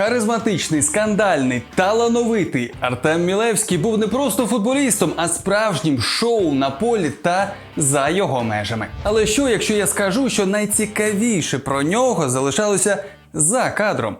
Харизматичний, скандальний, талановитий Артем Мілевський був не просто футболістом, а справжнім шоу на полі та за його межами. Але що, якщо я скажу, що найцікавіше про нього залишалося за кадром?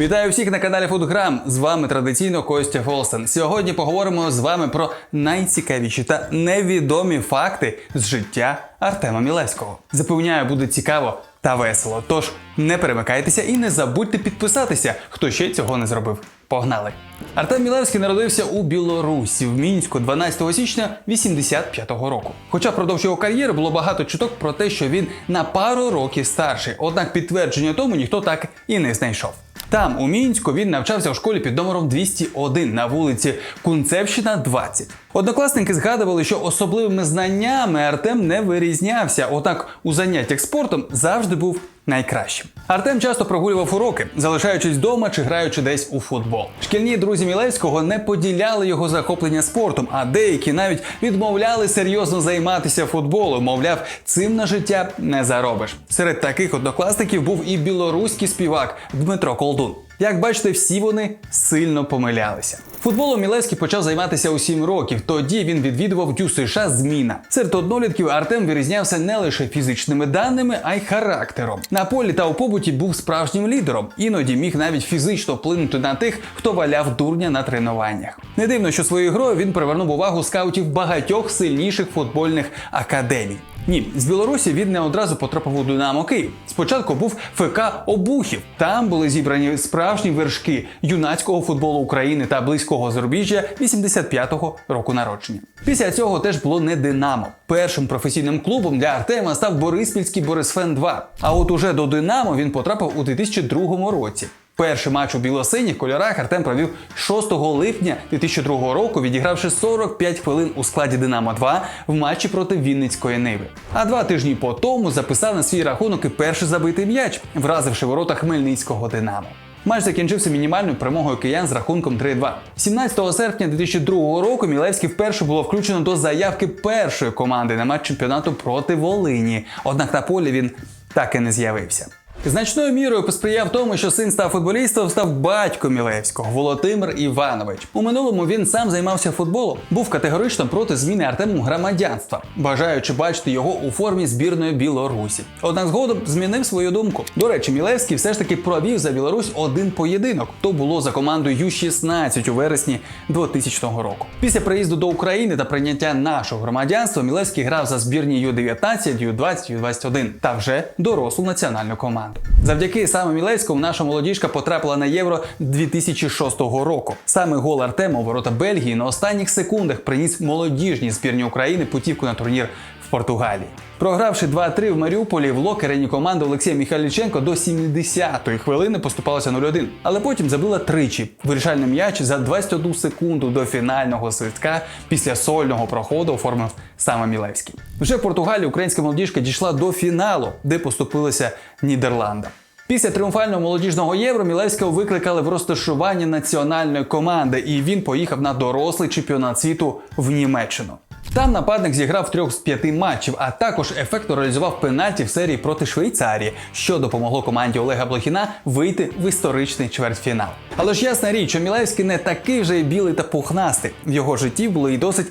Вітаю всіх на каналі Фудграм. З вами традиційно Костя Фолстен. Сьогодні поговоримо з вами про найцікавіші та невідомі факти з життя Артема Мілевського. Запевняю, буде цікаво та весело. Тож не перемикайтеся і не забудьте підписатися, хто ще цього не зробив. Погнали! Артем Мілевський народився у Білорусі в Мінську 12 січня 85-го року. Хоча впродовж його кар'єри було багато чуток про те, що він на пару років старший, однак підтвердження тому ніхто так і не знайшов. Там, у Мінську, він навчався в школі під номером 201 на вулиці Кунцевщина, 20. Однокласники згадували, що особливими знаннями Артем не вирізнявся, однак у заняттях спортом завжди був найкращим. Артем часто прогулював уроки, залишаючись вдома чи граючи десь у футбол. Шкільні друзі Мілевського не поділяли його захоплення спортом, а деякі навіть відмовляли серйозно займатися футболом. Мовляв, цим на життя не заробиш. Серед таких однокласників був і білоруський співак Дмитро Колдун. Як бачите, всі вони сильно помилялися. Футболом Мілевський почав займатися у 7 років. Тоді він відвідував Дю США зміна. Серед однолітків Артем вирізнявся не лише фізичними даними, а й характером. На полі та у побуті був справжнім лідером. Іноді міг навіть фізично вплинути на тих, хто валяв дурня на тренуваннях. Не дивно, що своєю грою він привернув увагу скаутів багатьох сильніших футбольних академій. Ні, з Білорусі він не одразу потрапив у Динамо Київ. Спочатку був ФК Обухів. Там були зібрані справжні вершки юнацького футболу України та близького зарубіжжя 85-го року народження. Після цього теж було не Динамо. Першим професійним клубом для Артема став Бориспільський Борисфен 2. А от уже до Динамо він потрапив у 2002 році. Перший матч у білосиніх кольорах Артем провів 6 липня 2002 року, відігравши 45 хвилин у складі Динамо 2 в матчі проти Вінницької Ниви. А два тижні по тому записав на свій рахунок і перший забитий м'яч, вразивши ворота Хмельницького Динамо. Матч закінчився мінімальною перемогою киян з рахунком 3-2. 17 серпня 2002 року Мілевський вперше було включено до заявки першої команди на матч чемпіонату проти Волині. Однак на полі він так і не з'явився. Значною мірою посприяв тому, що син став футболістом, став батько Мілевського Володимир Іванович. У минулому він сам займався футболом, був категорично проти зміни Артему громадянства, бажаючи бачити його у формі збірної Білорусі. Однак згодом змінив свою думку. До речі, Мілевський все ж таки провів за Білорусь один поєдинок. То було за командою Ю-16 у вересні 2000 року. Після приїзду до України та прийняття нашого громадянства Мілевський грав за збірні Ю-19, Ю-20, Ю-21 та вже дорослу національну команду. Завдяки саме Мілецькому наша молодіжка потрапила на євро 2006 року. Саме гол Артема у ворота Бельгії на останніх секундах приніс молодіжній збірні України путівку на турнір Португалії. Програвши 2-3 в Маріуполі, в локерені команди Олексія Міхайліченко до 70-ї хвилини поступалося 0-1, але потім забила тричі. Вирішальний м'яч за 21 секунду до фінального свистка після сольного проходу оформив саме Мілевський. Вже в Португалії українська молодіжка дійшла до фіналу, де поступилися Нідерландам. Після тріумфального молодіжного євро Мілевського викликали в розташування національної команди, і він поїхав на дорослий чемпіонат світу в Німеччину. Там нападник зіграв трьох з п'яти матчів, а також ефектно реалізував пенальті в серії проти Швейцарії, що допомогло команді Олега Блохіна вийти в історичний чвертьфінал. Але ж ясна річ, що Мілевський не такий вже й білий та пухнастий. В його житті були і досить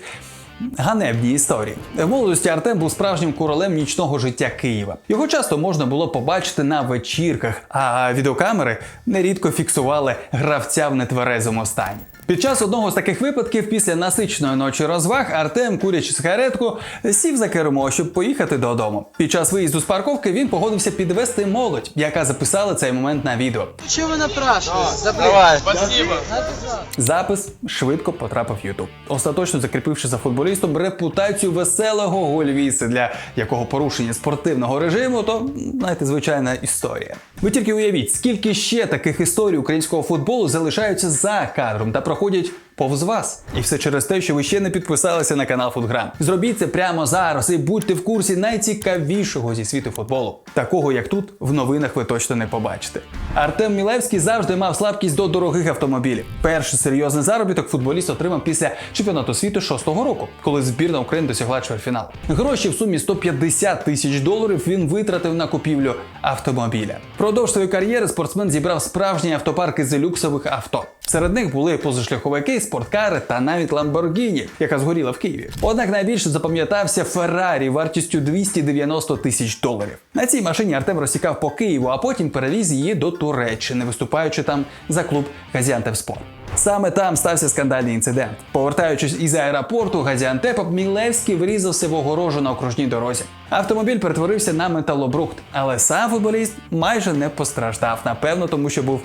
Ганебні історії. В молодості Артем був справжнім королем нічного життя Києва. Його часто можна було побачити на вечірках, а відеокамери нерідко фіксували гравця в нетверезому стані. Під час одного з таких випадків, після насиченої ночі розваг, Артем, курячи сигаретку, сів за кермо, щоб поїхати додому. Під час виїзду з парковки він погодився підвести молодь, яка записала цей момент на відео. Напрашиваетесь? Давай. Спасибо. Запис швидко потрапив в YouTube, остаточно закріпивши за футболістом репутацію веселого гольвіси, для якого порушення спортивного режиму, то знаєте, звичайна історія. Ви тільки уявіть, скільки ще таких історій українського футболу залишаються за кадром та проходять повз вас. І все через те, що ви ще не підписалися на канал Футграм. Зробіть це прямо зараз і будьте в курсі найцікавішого зі світу футболу. Такого як тут в новинах ви точно не побачите. Артем Мілевський завжди мав слабкість до дорогих автомобілів. Перший серйозний заробіток футболіст отримав після чемпіонату світу шостого року, коли збірна України досягла чвертьфіналу. Гроші в сумі 150 тисяч доларів він витратив на купівлю автомобіля. Продовж своєї кар'єри спортсмен зібрав справжній автопарк із люксових авто. Серед них були позашляховики, спорткари та навіть Lamborghini, яка згоріла в Києві. Однак найбільше запам'ятався Феррарі вартістю 290 тисяч доларів. На цій машині Артем розсікав по Києву, а потім перевіз її до Туреччини, виступаючи там за клуб Газіантепспорт. Саме там стався скандальний інцидент. Повертаючись із аеропорту Газіантепа, Мілевський врізався в огорожу на окружній дорозі. Автомобіль перетворився на металобрухт, але сам футболіст майже не постраждав, напевно, тому що був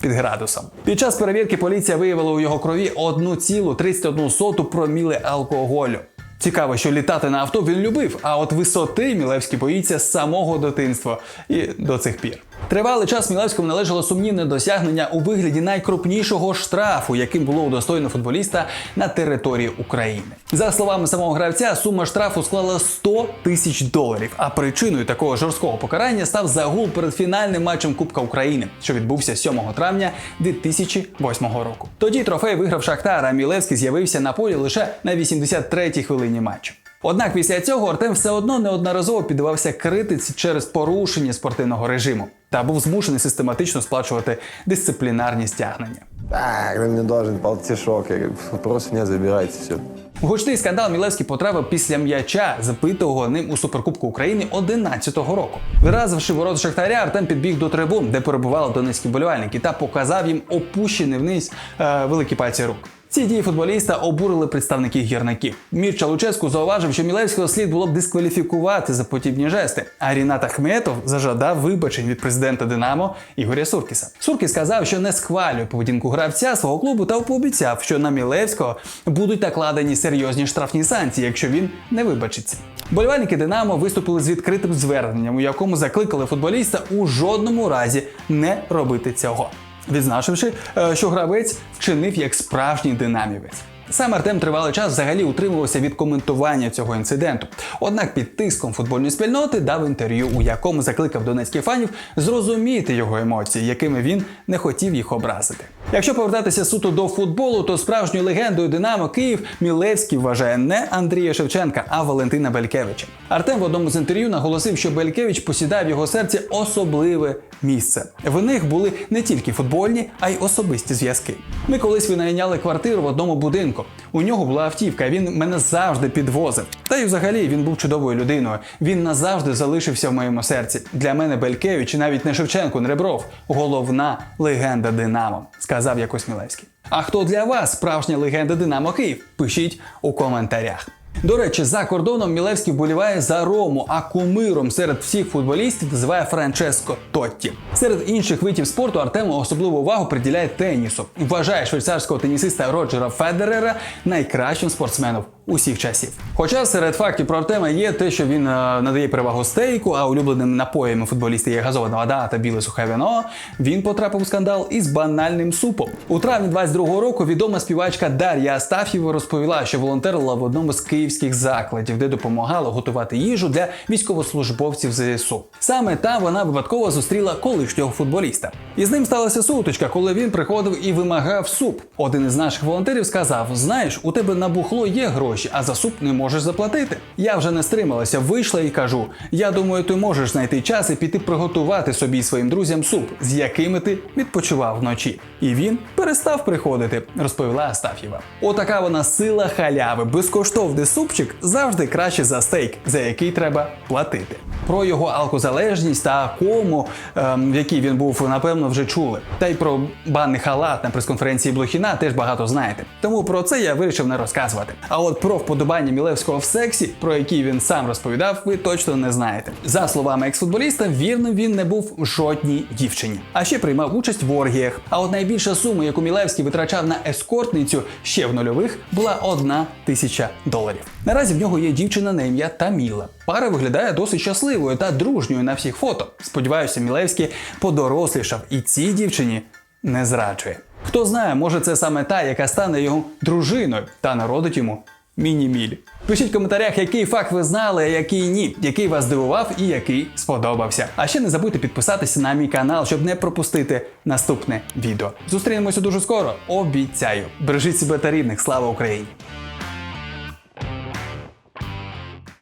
під градусом. Під час перевірки поліція виявила у його крові 1,31 проміли алкоголю. Цікаво, що літати на авто він любив, а от висоти Мілевський боїться з самого дитинства і до цих пір. Тривалий час Мілевському належало сумнівне досягнення у вигляді найкрупнішого штрафу, яким було удостоєно футболіста на території України. За словами самого гравця, сума штрафу склала 100 тисяч доларів. А причиною такого жорсткого покарання став загул перед фінальним матчем Кубка України, що відбувся 7 травня 2008 року. Тоді трофей виграв Шахтар, а Мілевський з'явився на полі лише на 83-й хвилині матчу. Однак після цього Артем все одно неодноразово піддавався критиці через порушення спортивного режиму та був змушений систематично сплачувати дисциплінарні стягнення. Так, он мне должен полтишок. Я просто меня забирайте все. У гучний скандал Мілевський потрапив після м'яча, забитого ним у Суперкубку України 11-го року. Виразивши ворот Шахтаря, Артем підбіг до трибун, де перебували донецькі болівальники, та показав їм опущені вниз е, великі пальці рук. Ці дії футболіста обурили представників гірників. Мірча Луческу зауважив, що Мілевського слід було б дискваліфікувати за подібні жести. А Рінат Ахметов зажадав вибачень від президента Динамо Ігоря Суркіса. Суркіс сказав, що не схвалює поведінку гравця свого клубу та пообіцяв, що на Мілевського будуть накладені серйозні штрафні санкції, якщо він не вибачиться. Болівальники Динамо виступили з відкритим зверненням, у якому закликали футболіста у жодному разі не робити цього відзначивши, е, що гравець вчинив як справжній динамівець. Сам Артем тривалий час взагалі утримувався від коментування цього інциденту. Однак під тиском футбольної спільноти дав інтерв'ю, у якому закликав донецьких фанів зрозуміти його емоції, якими він не хотів їх образити. Якщо повертатися суто до футболу, то справжньою легендою Динамо Київ Мілевський вважає не Андрія Шевченка, а Валентина Белькевича. Артем в одному з інтерв'ю наголосив, що Белькевич посідає в його серці особливе місце. В них були не тільки футбольні, а й особисті зв'язки. Ми колись винайняли квартиру в одному будинку. У нього була автівка, він мене завжди підвозив. Та й взагалі він був чудовою людиною. Він назавжди залишився в моєму серці. Для мене Белькевич і навіть не Шевченко, не Ребров, головна легенда Динамо, сказав якось Мілевський. А хто для вас справжня легенда Динамо Київ? Пишіть у коментарях. До речі, за кордоном Мілевський вболіває за Рому, а кумиром серед всіх футболістів називає Франческо Тотті. Серед інших видів спорту Артему особливу увагу приділяє тенісу. Вважає швейцарського тенісиста Роджера Федерера найкращим спортсменом усіх часів. Хоча серед фактів про Артема є те, що він е, надає перевагу стейку, а улюбленим напоями футболіста є газована вода та біле сухе вино. Він потрапив у скандал із банальним супом. У травні 22-го року відома співачка Дар'я Астаф'єва розповіла, що волонтерила в одному з київських закладів, де допомагала готувати їжу для військовослужбовців ЗСУ. Саме там вона випадково зустріла колишнього футболіста. І з ним сталася сутичка, коли він приходив і вимагав суп. Один із наших волонтерів сказав: Знаєш, у тебе на бухло є гроші, а за суп не можеш заплатити. Я вже не стрималася, вийшла і кажу: Я думаю, ти можеш знайти час і піти приготувати собі і своїм друзям суп, з якими ти відпочивав вночі. І він перестав приходити, розповіла Астаф'єва. Отака вона сила халяви. Безкоштовний супчик завжди краще за стейк, за який треба платити. Про його алкозалежність та кому, ем, в якій він був, напевно, вже чули. Та й про банний халат на прес-конференції Блохіна теж багато знаєте. Тому про це я вирішив не розказувати. А от про вподобання Мілевського в сексі, про які він сам розповідав, ви точно не знаєте. За словами екс-футболіста, вірним він не був жодній дівчині, а ще приймав участь в оргіях. А от найбільша сума, яку Мілевський витрачав на ескортницю ще в нульових, була одна тисяча доларів. Наразі в нього є дівчина на ім'я Таміла. Пара виглядає досить щасливою та дружньою на всіх фото. Сподіваюся, Мілевський подорослішав і цій дівчині не зраджує. Хто знає, може це саме та, яка стане його дружиною та народить йому міні-міль. Пишіть в коментарях, який факт ви знали, а який ні, який вас здивував і який сподобався. А ще не забудьте підписатися на мій канал, щоб не пропустити наступне відео. Зустрінемося дуже скоро. Обіцяю. Бережіть себе та рідних. Слава Україні!